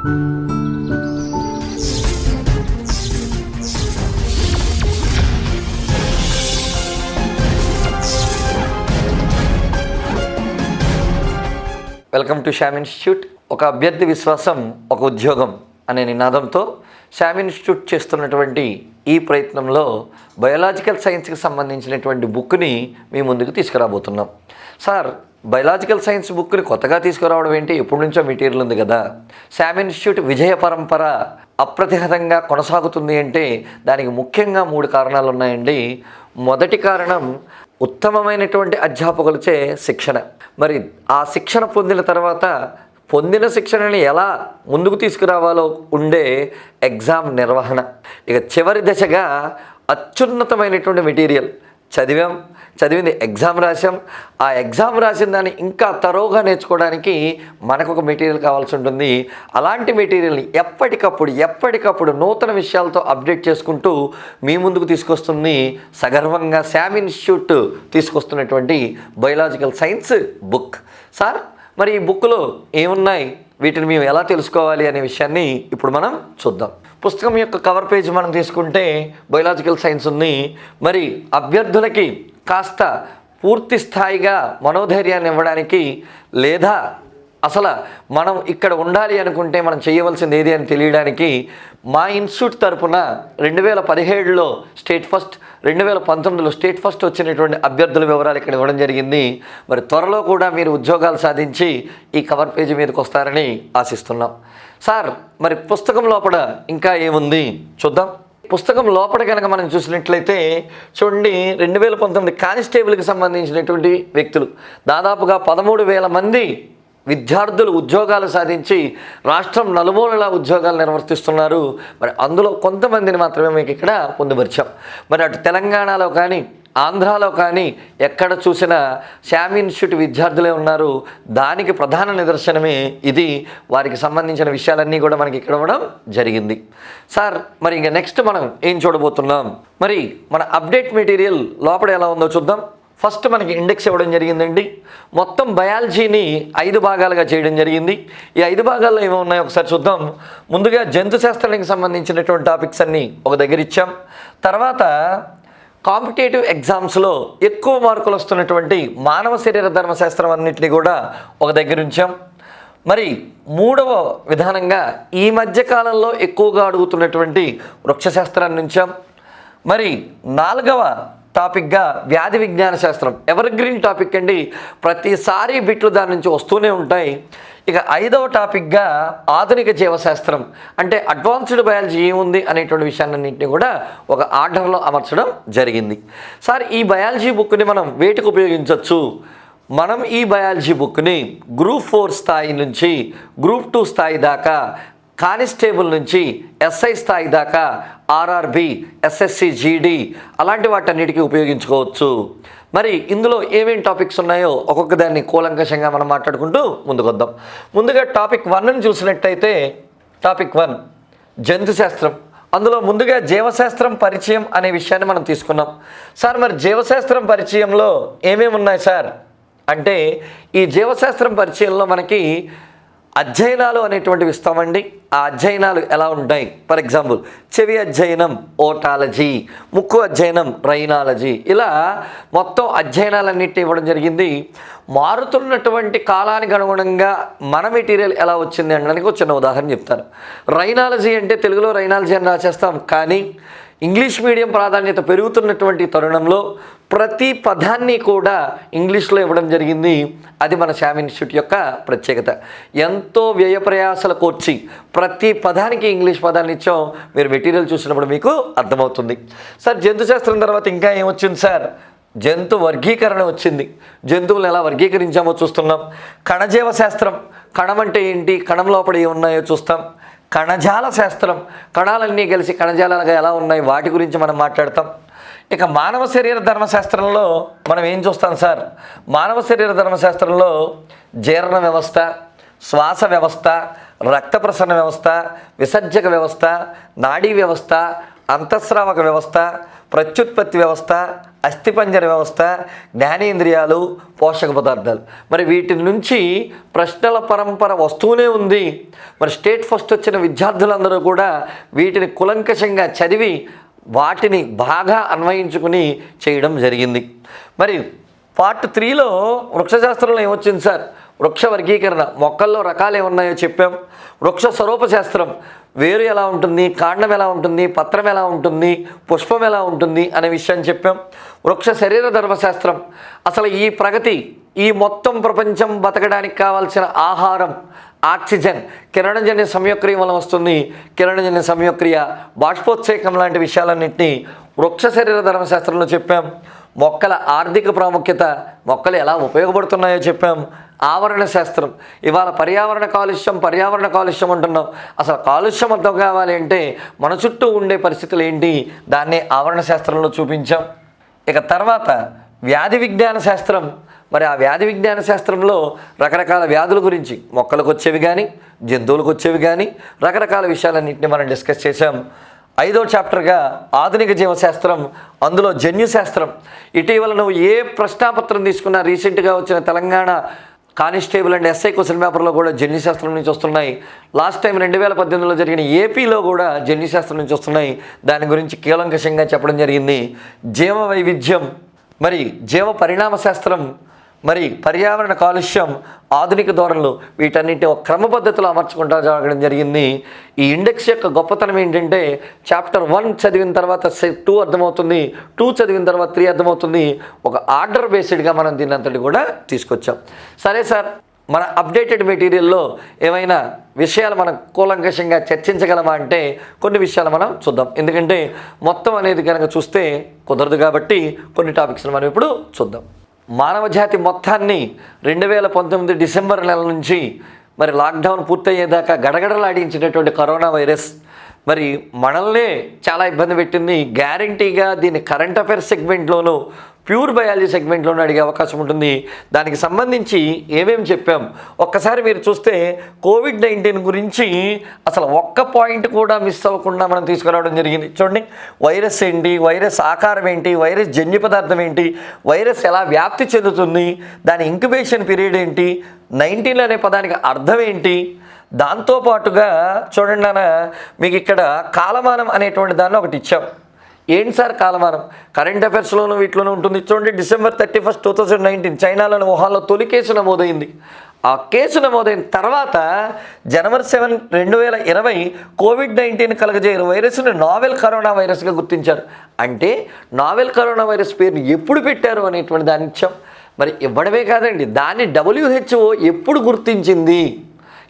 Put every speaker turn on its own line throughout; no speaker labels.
Welcome to Shyam institute. ఒక అభ్యర్థి విశ్వాసం ఒక ఉద్యోగం అనే నినాదంతో శ్యామ్ ఇన్స్టిట్యూట్ చేస్తున్నటువంటి ఈ ప్రయత్నంలో బయోలాజికల్ సైన్స్కి సంబంధించినటువంటి బుక్ని మీ ముందుకు తీసుకురాబోతున్నాం. సార్ బయలాజికల్ సైన్స్ బుక్ని కొత్తగా తీసుకురావడం ఏంటి? ఎప్పటి నుంచో మెటీరియల్ ఉంది కదా. శామ్ ఇన్స్టిట్యూట్ విజయ పరంపర అప్రతిహతంగా కొనసాగుతుంది అంటే దానికి ముఖ్యంగా మూడు కారణాలు ఉన్నాయండి. మొదటి కారణం ఉత్తమమైనటువంటి అధ్యాపకులచే శిక్షణ. మరి ఆ శిక్షణ పొందిన తర్వాత పొందిన శిక్షణని ఎలా ముందుకు తీసుకురావాలో ఉండే ఎగ్జామ్ నిర్వహణ. ఇక చివరి దశగా అత్యున్నతమైనటువంటి మెటీరియల్. చదివాం చదివింది ఎగ్జామ్ రాసాం ఆ ఎగ్జామ్ రాసిన దాన్ని ఇంకా తరోగా నేర్చుకోవడానికి మనకు ఒక మెటీరియల్ కావాల్సి ఉంటుంది. అలాంటి మెటీరియల్ని ఎప్పటికప్పుడు ఎప్పటికప్పుడు నూతన విషయాలతో అప్డేట్ చేసుకుంటూ మీ ముందుకు తీసుకొస్తుంది సగర్వంగా శామ్ ఇన్స్టిట్యూట్ తీసుకొస్తున్నటువంటి బయోలాజికల్ సైన్స్ బుక్. సార్ మరి ఈ బుక్లో ఏమున్నాయి? వీటిని మేము ఎలా తెలుసుకోవాలి అనే విషయాన్ని ఇప్పుడు మనం చూద్దాం. పుస్తకం యొక్క కవర్ పేజ్ మనం తీసుకుంటే బయోలాజికల్ సైన్స్ ఉంది. మరి అభ్యర్థులకి కాస్త పూర్తి స్థాయిగా మనోధైర్యాన్ని ఇవ్వడానికి లేదా అసలు మనం ఇక్కడ ఉండాలి అనుకుంటే మనం చేయవలసింది ఏది అని తెలియడానికి మా ఇన్స్టిట్యూట్ తరపున రెండు వేల పదిహేడులో స్టేట్ ఫస్ట్ రెండు వేల పంతొమ్మిదిలో స్టేట్ ఫస్ట్ వచ్చినటువంటి అభ్యర్థుల వివరాలు ఇక్కడ ఇవ్వడం జరిగింది. మరి త్వరలో కూడా మీరు ఉద్యోగాలు సాధించి ఈ కవర్ పేజీ మీదకి వస్తారని ఆశిస్తున్నాం. సార్ మరి పుస్తకం లోపల ఇంకా ఏముంది? చూద్దాం. పుస్తకం లోపల కనుక మనం చూసినట్లయితే చూడండి రెండు వేల పంతొమ్మిది కానిస్టేబుల్కి సంబంధించినటువంటి వ్యక్తులు. దాదాపుగా పదమూడు వేల మంది విద్యార్థులు ఉద్యోగాలు సాధించి రాష్ట్రం నలుమూలలా ఉద్యోగాలు నిర్వర్తిస్తున్నారు. మరి అందులో కొంతమందిని మాత్రమే మీకు ఇక్కడ పొందుపరిచాం మరి అటు తెలంగాణలో కానీ ఆంధ్రాలో కానీ ఎక్కడ చూసినా శామ్ ఇన్స్టిట్యూట్ విద్యార్థులే ఉన్నారు. దానికి ప్రధాన నిదర్శనమే ఇది. వారికి సంబంధించిన విషయాలన్నీ కూడా మనకి ఇక్కడ ఇవ్వడం జరిగింది. సార్ మరి ఇంకా నెక్స్ట్ మనం ఏం చూడబోతున్నాం? మరి మన అప్డేట్ మెటీరియల్ లోపల ఎలా ఉందో చూద్దాం. ఫస్ట్ మనకి ఇండెక్స్ ఇవ్వడం జరిగిందండి. మొత్తం బయాలజీని ఐదు భాగాలుగా చేయడం జరిగింది. ఈ ఐదు భాగాల్లో ఏమో ఉన్నాయో ఒకసారి చూద్దాం. ముందుగా జంతు శాస్త్రానికి సంబంధించినటువంటి టాపిక్స్ అన్నీ ఒక దగ్గర ఇచ్చాం. తర్వాత కాంపిటేటివ్ ఎగ్జామ్స్లో ఎక్కువ మార్కులు వస్తున్నటువంటి మానవ శరీర ధర్మశాస్త్రం అన్నింటినీ కూడా ఒక దగ్గర ఉంచాం. మరి మూడవ విధానంగా ఈ మధ్య కాలంలో ఎక్కువగా అడుగుతున్నటువంటి వృక్షశాస్త్రాన్ని ఉంచాం. మరి నాలుగవ టాపిక్గా వ్యాధి విజ్ఞాన శాస్త్రం ఎవర్ గ్రీన్ టాపిక్ అండి. ప్రతిసారి బిట్లు దాని నుంచి వస్తూనే ఉంటాయి. ఇక ఐదవ టాపిక్గా ఆధునిక జీవశాస్త్రం అంటే అడ్వాన్స్డ్ బయాలజీ ఏముంది అనేటువంటి విషయాన్నింటినీ కూడా ఒక ఆర్డర్లో అమర్చడం జరిగింది. సార్ ఈ బయాలజీ బుక్ని మనం వేటికి ఉపయోగించవచ్చు మనం ఈ బయాలజీ బుక్ని గ్రూప్ ఫోర్ స్థాయి నుంచి గ్రూప్ టూ స్థాయి దాకా కానిస్టేబుల్ నుంచి ఎస్ఐ స్థాయి దాకా ఆర్ఆర్బి ఎస్ఎస్సి జీడి అలాంటి వాటన్నిటికీ ఉపయోగించుకోవచ్చు. మరి ఇందులో ఏమేమి టాపిక్స్ ఉన్నాయో ఒక్కొక్క దాన్ని కూలంకషంగా మనం మాట్లాడుకుంటూ ముందుకొద్దాం. ముందుగా టాపిక్ వన్ని చూసినట్టయితే టాపిక్ వన్ జంతు శాస్త్రం. అందులో ముందుగా జీవశాస్త్రం పరిచయం అనే విషయాన్ని మనం తీసుకున్నాం. సార్ మరి జీవశాస్త్రం పరిచయంలో ఏమేమి ఉన్నాయి సార్? అంటే ఈ జీవశాస్త్రం పరిచయంలో మనకి అధ్యయనాలు అనేటువంటివి ఇస్తామండి. ఆ అధ్యయనాలు ఎలా ఉంటాయి? ఫర్ ఎగ్జాంపుల్ చెవి అధ్యయనం ఓటాలజీ ముక్కు అధ్యయనం రైనాలజీ ఇలా మొత్తం అధ్యయనాలన్నిటి ఇవ్వడం జరిగింది. మారుతున్నటువంటి కాలానికి అనుగుణంగా మన మెటీరియల్ ఎలా వచ్చింది అనడానికి ఒక చిన్న ఉదాహరణ చెప్తాను. రైనాలజీ అంటే తెలుగులో రైనాలజీ అని రాసేస్తాం. కానీ ఇంగ్లీష్ మీడియం ప్రాధాన్యత పెరుగుతున్నటువంటి తరుణంలో ప్రతి పదాన్ని కూడా ఇంగ్లీష్లో ఇవ్వడం జరిగింది. అది మన శ్యామ్ ఇన్స్టిట్యూట్ యొక్క ప్రత్యేకత. ఎంతో వ్యయ ప్రయాసాలు కోర్చి ప్రతి పదానికి ఇంగ్లీష్ పదాన్ని ఇచ్చాం. మీరు మెటీరియల్ చూసినప్పుడు మీకు అర్థమవుతుంది. సార్ జంతు శాస్త్రం తర్వాత ఇంకా ఏమొచ్చింది సార్? జంతు వర్గీకరణ వచ్చింది. జంతువులను ఎలా వర్గీకరించామో చూస్తున్నాం. కణజీవ శాస్త్రం కణం అంటే ఏంటి? కణం లోపల ఏమున్నాయో చూస్తాం. కణజాల శాస్త్రం. కణాలన్నీ కలిసి కణజాలాలుగా ఎలా ఉన్నాయి? వాటి గురించి మనం మాట్లాడతాం. ఇక మానవ శరీర ధర్మశాస్త్రంలో మనం ఏం చూస్తాం సార్? మానవ శరీర ధర్మశాస్త్రంలో జీర్ణ వ్యవస్థ శ్వాస వ్యవస్థ రక్త ప్రసరణ వ్యవస్థ విసర్జక వ్యవస్థ నాడీ వ్యవస్థ అంతఃస్రావక వ్యవస్థ ప్రత్యుత్పత్తి వ్యవస్థ అస్థిపంజర వ్యవస్థ జ్ఞానేంద్రియాలు పోషక పదార్థాలు. మరి వీటి నుంచి ప్రశ్నల పరంపర వస్తూనే ఉంది. మరి స్టేట్ ఫస్ట్ వచ్చిన విద్యార్థులందరూ కూడా వీటిని కులంకషంగా చదివి వాటిని బాగా అన్వయించుకుని చేయడం జరిగింది. మరి పార్ట్ త్రీలో వృక్షశాస్త్రంలో ఏమొచ్చింది సార్? వృక్ష వర్గీకరణ. మొక్కల్లో రకాలు ఏమున్నాయో చెప్పాం. వృక్ష స్వరూప శాస్త్రం. వేరు ఎలా ఉంటుంది? కాండం ఎలా ఉంటుంది? పత్రం ఎలా ఉంటుంది? పుష్పం ఎలా ఉంటుంది? అనే విషయాన్ని చెప్పాం. వృక్ష శరీర ధర్మశాస్త్రం అసలు ఈ ప్రగతి ఈ మొత్తం ప్రపంచం బతకడానికి కావాల్సిన ఆహారం ఆక్సిజన్ కిరణజన్య సంయోక్రియ వలన వస్తుంది. కిరణజన్య సంయోక్రియ బాష్పోత్సేకం లాంటి విషయాలన్నింటినీ వృక్ష శరీర ధర్మశాస్త్రంలో చెప్పాం. మొక్కల ఆర్థిక ప్రాముఖ్యత మొక్కలు ఎలా ఉపయోగపడుతున్నాయో చెప్పాం. ఆవరణ శాస్త్రం. ఇవాళ పర్యావరణ కాలుష్యం పర్యావరణ కాలుష్యం అంటున్నాం. అసలు కాలుష్యం అర్థం కావాలి అంటే మన చుట్టూ ఉండే పరిస్థితులు ఏంటి? దాన్ని ఆవరణ శాస్త్రంలో చూపించాం. ఇక తర్వాత వ్యాధి విజ్ఞాన శాస్త్రం. మరి ఆ వ్యాధి విజ్ఞాన శాస్త్రంలో రకరకాల వ్యాధుల గురించి మొక్కలకు వచ్చేవి కానీ జంతువులకు వచ్చేవి కానీ రకరకాల విషయాలన్నింటినీ మనం డిస్కస్ చేసాం ఐదో చాప్టర్గా ఆధునిక జీవశాస్త్రం అందులో జన్యు శాస్త్రం ఇటీవల నువ్వు ఏ ప్రశ్నాపత్రం తీసుకున్నా రీసెంట్గా వచ్చిన Telangana constable and SI question పేపర్లో కూడా జన్యుశాస్త్రం నుంచి వస్తున్నాయి. లాస్ట్ టైం రెండు వేల పద్దెనిమిదిలో జరిగిన ఏపీలో కూడా జన్యుశాస్త్రం నుంచి వస్తున్నాయి. దాని గురించి కీలంకషంగా చెప్పడం జరిగింది. జీవ వైవిధ్యం మరి జీవ పరిణామ శాస్త్రం మరి పర్యావరణ కాలుష్యం ఆధునిక ధోరణులు వీటన్నిటి ఒక క్రమ పద్ధతిలో అమర్చుకుంటా జరగడం జరిగింది. ఈ ఇండెక్స్ యొక్క గొప్పతనం ఏంటంటే చాప్టర్ వన్ చదివిన తర్వాత టూ అర్థమవుతుంది టూ చదివిన తర్వాత త్రీ అర్థమవుతుంది. ఒక ఆర్డర్ బేస్డ్గా మనం దీని అంతటి కూడా తీసుకొచ్చాం. సరే సార్ మన అప్డేటెడ్ మెటీరియల్లో ఏమైనా విషయాలు మనం కూలంకషంగా చర్చించగలమా అంటే కొన్ని విషయాలు మనం చూద్దాం. ఎందుకంటే మొత్తం అనేది కనుక చూస్తే కుదరదు కాబట్టి కొన్ని టాపిక్స్ని మనం ఇప్పుడు చూద్దాం. మానవ జాతి మొత్తాన్ని రెండు వేల పంతొమ్మిది డిసెంబర్ నెల నుంచి మరి లాక్డౌన్ పూర్తయ్యేదాకా గడగడలాడించినటువంటి కరోనా వైరస్ మరి మనల్నే చాలా ఇబ్బంది పెట్టింది. గ్యారంటీగా దీన్ని కరెంట్ అఫైర్స్ సెగ్మెంట్లోనూ ప్యూర్ బయాలజీ సెగ్మెంట్లోనే అడిగే అవకాశం ఉంటుంది. దానికి సంబంధించి ఏమేమి చెప్పాం? ఒక్కసారి మీరు చూస్తే కోవిడ్ నైన్టీన్ గురించి అసలు ఒక్క పాయింట్ కూడా మిస్ అవ్వకుండా మనం తీసుకురావడం జరిగింది. చూడండి వైరస్ ఏంటి? వైరస్ ఆకారం ఏంటి? వైరస్ జన్యు పదార్థం ఏంటి? వైరస్ ఎలా వ్యాప్తి చెందుతుంది? దాని ఇంక్యుబేషన్ పీరియడ్ ఏంటి? నైన్టీన్ అనే పదానికి అర్థం ఏంటి? దాంతోపాటుగా చూడండి నాన్న మీకు ఇక్కడ కాలమానం అనేటువంటి దాన్ని ఒకటి ఇచ్చాం. ఏంటి సార్ కాలమానం కరెంట్ అఫైర్స్లోనూ వీటిలోనూ ఉంటుంది. చూడండి December thirty first two thousand nineteen చైనాలోని వుహాన్లో తొలి కేసు నమోదైంది. ఆ కేసు నమోదైన తర్వాత జనవరి సెవెన్ రెండు వేల ఇరవై కోవిడ్ నైన్టీన్ కలగజేయని వైరస్ను నావెల్ కరోనా వైరస్గా గుర్తించారు. అంటే నావెల్ కరోనా వైరస్ పేరుని ఎప్పుడు పెట్టారు అనేటువంటి దాని ఇచ్చాం మరి ఇవ్వడమే కాదండి దాన్ని డబ్ల్యూహెచ్ఓ ఎప్పుడు గుర్తించింది?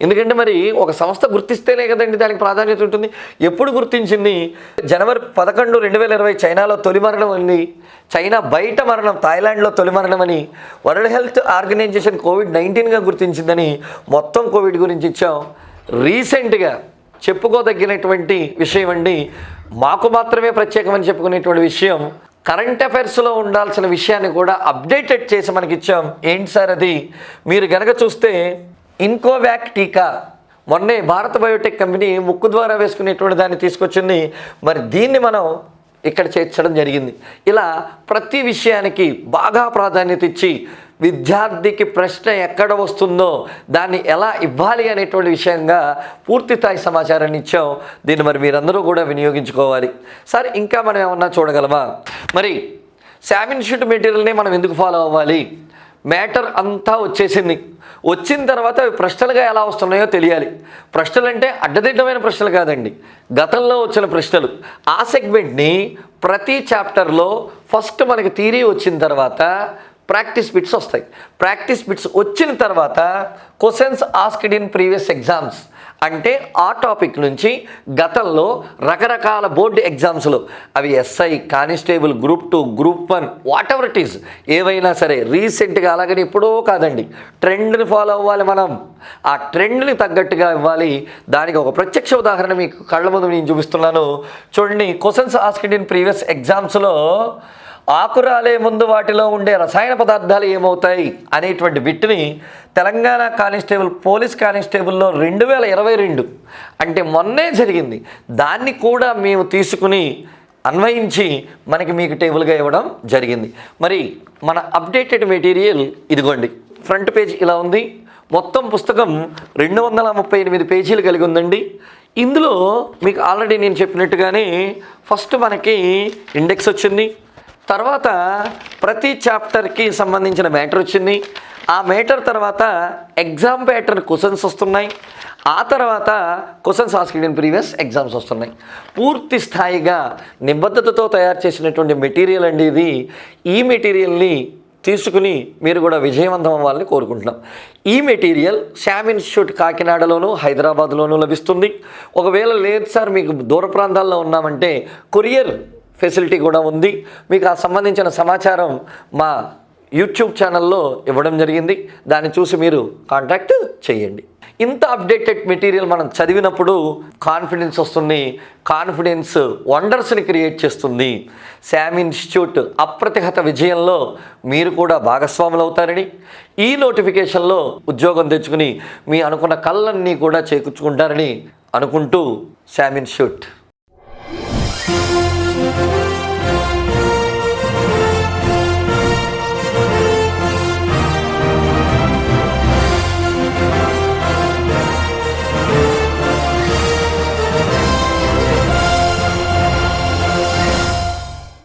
ఎందుకంటే మరి ఒక సంస్థ గుర్తిస్తేనే కదండి దానికి ప్రాధాన్యత ఉంటుంది. ఎప్పుడు గుర్తించింది? జనవరి పదకొండు రెండు వేల ఇరవై చైనాలో తొలి మరణం అని చైనా బయట మరణం థాయిలాండ్లో తొలి మరణం అని వరల్డ్ హెల్త్ ఆర్గనైజేషన్ కోవిడ్ నైన్టీన్గా గుర్తించిందని మొత్తం కోవిడ్ గురించి ఇచ్చాం. రీసెంట్గా చెప్పుకోదగినటువంటి విషయం అండి మాకు మాత్రమే ప్రత్యేకమని చెప్పుకునేటువంటి విషయం కరెంట్ అఫైర్స్లో ఉండాల్సిన విషయాన్ని కూడా అప్డేటెడ్ చేసి మనకి ఇచ్చాం. ఏంటి సార్ అది? మీరు గనక చూస్తే ఇన్కోవ్యాక్ టీకా. మొన్నే భారత బయోటెక్ కంపెనీ ముక్కు ద్వారా వేసుకునేటువంటి దాన్ని తీసుకొచ్చింది. మరి దీన్ని మనం ఇక్కడ చేర్చడం జరిగింది. ఇలా ప్రతి విషయానికి బాగా ప్రాధాన్యత ఇచ్చి విద్యార్థికి ప్రశ్న ఎక్కడ వస్తుందో దాన్ని ఎలా ఇవ్వాలి అనేటువంటి విషయంగా పూర్తి స్థాయి సమాచారాన్ని ఇచ్చాం. దీన్ని మరి మీరందరూ కూడా వినియోగించుకోవాలి. సార్ ఇంకా మనం ఏమన్నా చూడగలమా? మరి శామిన్ షీట్ మెటీరియల్ని మనం ఎందుకు ఫాలో అవ్వాలి? మ్యాటర్ అంతా వచ్చేసింది. వచ్చిన తర్వాత అవి ప్రశ్నలుగా ఎలా వస్తున్నాయో తెలియాలి. ప్రశ్నలు అంటే అడ్డదిడ్డమైన ప్రశ్నలు కాదండి. గతంలో వచ్చిన ప్రశ్నలు. ఆ సెగ్మెంట్ని ప్రతి చాప్టర్లో ఫస్ట్ మనకి థీరీ వచ్చిన తర్వాత ప్రాక్టీస్ బిట్స్ వస్తాయి. ప్రాక్టీస్ బిట్స్ వచ్చిన తర్వాత questions asked in previous exams. అంటే ఆ టాపిక్ నుంచి గతంలో రకరకాల బోర్డు ఎగ్జామ్స్లో. అవి SI constable group two group one whatever it is. ఏవైనా సరే రీసెంట్గా అలాగని ఎప్పుడో కాదండి. ట్రెండ్ని ఫాలో అవ్వాలి మనం. ఆ ట్రెండ్ని తగ్గట్టుగా ఇవ్వాలి. దానికి ఒక ప్రత్యక్ష ఉదాహరణ మీకు కళ్ళ ముందు నేను చూపిస్తున్నాను. చూడండి క్వశ్చన్స్ ఆస్క్డ్ ఇన్ ప్రీవియస్ ఎగ్జామ్స్లో ఆకురాలే ముందు వాటిలో ఉండే రసాయన పదార్థాలు ఏమవుతాయి అనేటువంటి బిట్ని తెలంగాణ కానిస్టేబుల్ పోలీస్ కానిస్టేబుల్లో రెండు వేల ఇరవై రెండు అంటే మొన్నే జరిగింది. దాన్ని కూడా మేము తీసుకుని అన్వయించి మనకి మీకు టేబుల్గా ఇవ్వడం జరిగింది. మరి మన అప్డేటెడ్ మెటీరియల్ ఇదిగోండి ఫ్రంట్ పేజ్ ఇలా ఉంది. మొత్తం పుస్తకం రెండు వందల ముప్పై ఎనిమిది పేజీలు కలిగి ఉందండి. ఇందులో మీకు ఆల్రెడీ నేను చెప్పినట్టుగానే ఫస్ట్ మనకి ఇండెక్స్ వచ్చింది. తర్వాత ప్రతి చాప్టర్కి సంబంధించిన మ్యాటర్ వచ్చింది. ఆ మ్యాటర్ తర్వాత ఎగ్జామ్ ప్యాటర్న్ క్వశ్చన్స్ వస్తున్నాయి. ఆ తర్వాత questions asked in previous exams వస్తున్నాయి. పూర్తి స్థాయిగా నిబద్ధతతో తయారు చేసినటువంటి మెటీరియల్ అండి ఇది. ఈ మెటీరియల్ని తీసుకుని మీరు కూడా విజయవంతం అవ్వాలని కోరుకుంటున్నాం. ఈ మెటీరియల్ శామ్ ఇన్స్టిట్యూట్ కాకినాడలోను హైదరాబాద్లోనూ లభిస్తుంది. ఒకవేళ లేదు సార్ మీకు దూర ప్రాంతాల్లో ఉన్నామంటే కొరియర్ ఫెసిలిటీ కూడా ఉంది. మీకు ఆ సంబంధించిన సమాచారం మా యూట్యూబ్ ఛానల్లో ఇవ్వడం జరిగింది. దాన్ని చూసి మీరు కాంటాక్ట్ చేయండి. ఇంత అప్డేటెడ్ మెటీరియల్ మనం చదివినప్పుడు కాన్ఫిడెన్స్ వస్తుంది. కాన్ఫిడెన్స్ వండర్స్ని క్రియేట్ చేస్తుంది. శామ్ ఇన్స్టిట్యూట్ అప్రతిహత విజయంలో మీరు కూడా భాగస్వాములు అవుతారని ఈ నోటిఫికేషన్లో ఉద్యోగం తెచ్చుకుని మీ అనుకున్న కళ్ళన్నీ కూడా చేకూర్చుకుంటారని అనుకుంటూ శామ్ ఇన్స్టిట్యూట్